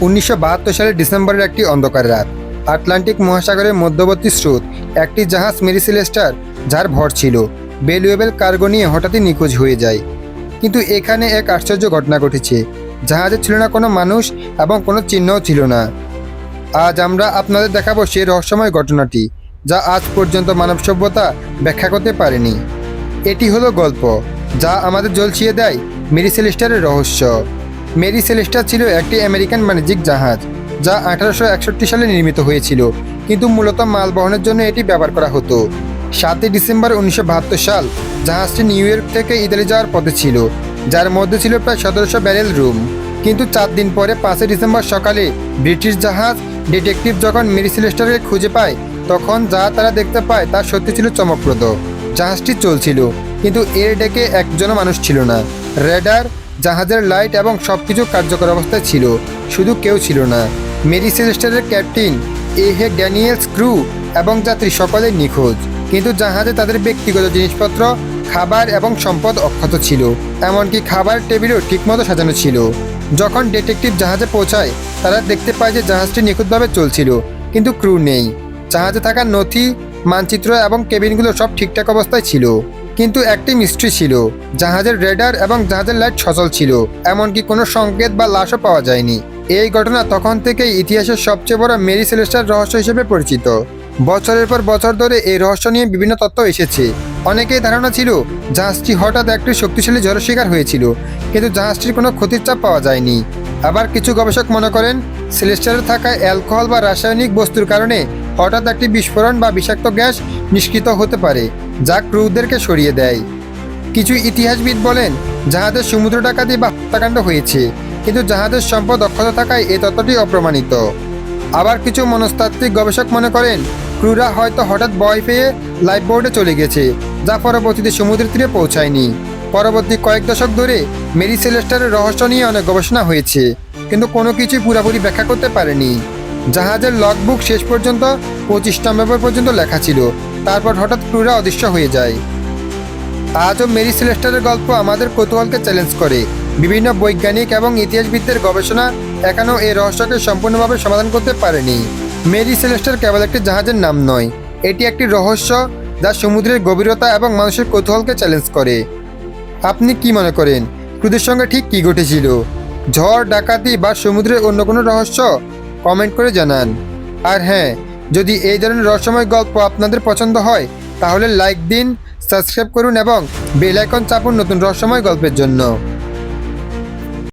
উনিশশো বাহাত্তর সালের ডিসেম্বরের একটি অন্ধকার রাত। আটলান্টিক মহাসাগরের মধ্যবর্তী স্রোত, একটি জাহাজ মেরিসিলেস্টার যার ভর ছিল। বেলুয়েবেল কার্গো নিয়ে হঠাৎই নিখোঁজ হয়ে যায়। কিন্তু এখানে এক আশ্চর্য ঘটনা ঘটেছে। জাহাজে ছিল না কোনো মানুষ এবং কোনো চিহ্নও ছিল না। আজ আমরা আপনাদের দেখাবো সেই রহস্যময় ঘটনাটি, যা আজ পর্যন্ত মানব সভ্যতা ব্যাখ্যা করতে পারেনি। এটি হলো গল্প, যা আমাদের জ্বলছিয়ে দেয় মেরি সেলেস্টারের রহস্য। মেরি সেলেস্টার ছিল একটি আমেরিকান বাণিজ্যিক জাহাজ, যা আঠারোশো একষট্টি সালে নির্মিত হয়েছিল, কিন্তু মূলত মাল বহনের জন্য এটি ব্যবহার করা হতো। সাতই ডিসেম্বর উনিশশো বাহাত্তর সাল, জাহাজটি নিউ ইয়র্ক থেকে ইতালি যাওয়ার পথে ছিল, যার মধ্যে ছিল প্রায় সতেরোশো ব্যারেল রুম। কিন্তু চার দিন পরে পাঁচই ডিসেম্বর সকালে ব্রিটিশ জাহাজ ডিটেকটিভ যখন মেরি সেলেস্টারকে খুঁজে পায়, তখন যা তারা দেখতে পায় তা সত্যি ছিল চমকপ্রদ। জাহাজটি চলছিল, কিন্তু এর ডেকে একজনও মানুষ ছিল না। রেডার জাহাজের লাইট এবং সব কিছু কার্যকর অবস্থায় ছিল। শুধু কেউ ছিল না। মেরি সেলেস্টারের ক্যাপ্টেন, এ হে ড্যানিয়েলস ক্রু এবং যাত্রী সকলে নিখোঁজ। কিন্তু জাহাজে তাদের ব্যক্তিগত জিনিসপত্র, খাবার এবং সম্পদ অক্ষত ছিল। এমনকি খাবার টেবিলও ঠিকমতো সাজানো ছিল। যখন ডিটেকটিভ জাহাজে পৌঁছায়, তারা দেখতে পায় যে জাহাজটি নিখুঁতভাবে চলছিল, কিন্তু ক্রু নেই। জাহাজে থাকা নথি, মানচিত্র এবং কেবিনগুলো সব ঠিকঠাক অবস্থায় ছিল। কিন্তু একটি মিস্ট্রি ছিল। জাহাজের রেডার এবং জাহাজের লাইট সচল ছিল, এমনকি কোনো সংকেত বা লাশও পাওয়া যায়নি। এই ঘটনা তখন থেকেই ইতিহাসের সবচেয়ে বড় মেরি সেলেস্টার রহস্য হিসেবে পরিচিত। বছরের পর বছর ধরে এই রহস্য নিয়ে বিভিন্ন তত্ত্ব এসেছে। অনেকেই ধারণা ছিল, জাহাজটি হঠাৎ একটি শক্তিশালী ঝড়ের শিকার হয়েছিল, কিন্তু জাহাজটির কোনো ক্ষতির চাপ পাওয়া যায়নি। আবার কিছু গবেষক মনে করেন, সেলেস্টারে থাকা অ্যালকোহল বা রাসায়নিক বস্তুর কারণে হঠাৎ একটি বিস্ফোরণ বা বিষাক্ত গ্যাস নিষ্কৃত হতে পারে, যা ক্রুদেরকে সরিয়ে দেয়। কিছু ইতিহাসবিদ বলেন, জাহাজের সমুদ্র ডাকাতি বা হত্যাকাণ্ড হয়েছে, কিন্তু জাহাজের সম্পদ অক্ষত থাকায় এ তত্ত্বটি অপ্রমাণিত। আবার কিছু মনস্তাত্ত্বিক গবেষক মনে করেন, ক্রুরা হয়তো হঠাৎ ভয় পেয়ে লাইফ বোর্ডে চলে গেছে, যা পরবর্তীতে সমুদ্রের তীরে পৌঁছায়নি। পরবর্তী কয়েক দশক ধরে মেরি সেলেস্টারের রহস্য নিয়ে অনেক গবেষণা হয়েছে, কিন্তু কোনো কিছুই পুরোপুরি ব্যাখ্যা করতে পারেনি। জাহাজের লগবুক শেষ পর্যন্ত পঁচিশ নভেম্বর পর্যন্ত লেখা ছিল। তারপর হঠাৎ ক্রুরা অদৃশ্য হয়ে যায়। আজও মেরি সেলেস্টারের গল্প আমাদের কৌতূহলকে চ্যালেঞ্জ করে। বিভিন্ন বৈজ্ঞানিক এবং ইতিহাসবিদদের গবেষণা এখনও এই রহস্যকে সম্পূর্ণভাবে সমাধান করতে পারেনি। মেরি সেলেস্টার কেবল একটি জাহাজের নাম নয়, এটি একটি রহস্য যা সমুদ্রের গভীরতা এবং মানুষের কৌতূহলকে চ্যালেঞ্জ করে। আপনি কি মনে করেন, ক্রুদের সঙ্গে ঠিক কী ঘটেছিল? ঝড়, ডাকাতি বা সমুদ্রের অন্য কোনো রহস্য? কমেন্ট করে জানান। আর হ্যাঁ যদি এই ধরনের রহস্যময় গল্প আপনাদের পছন্দ হয়, তাহলে লাইক দিন, সাবস্ক্রাইব করুন এবং বেল আইকন চাপুন নতুন রহস্যময় গল্পের জন্য।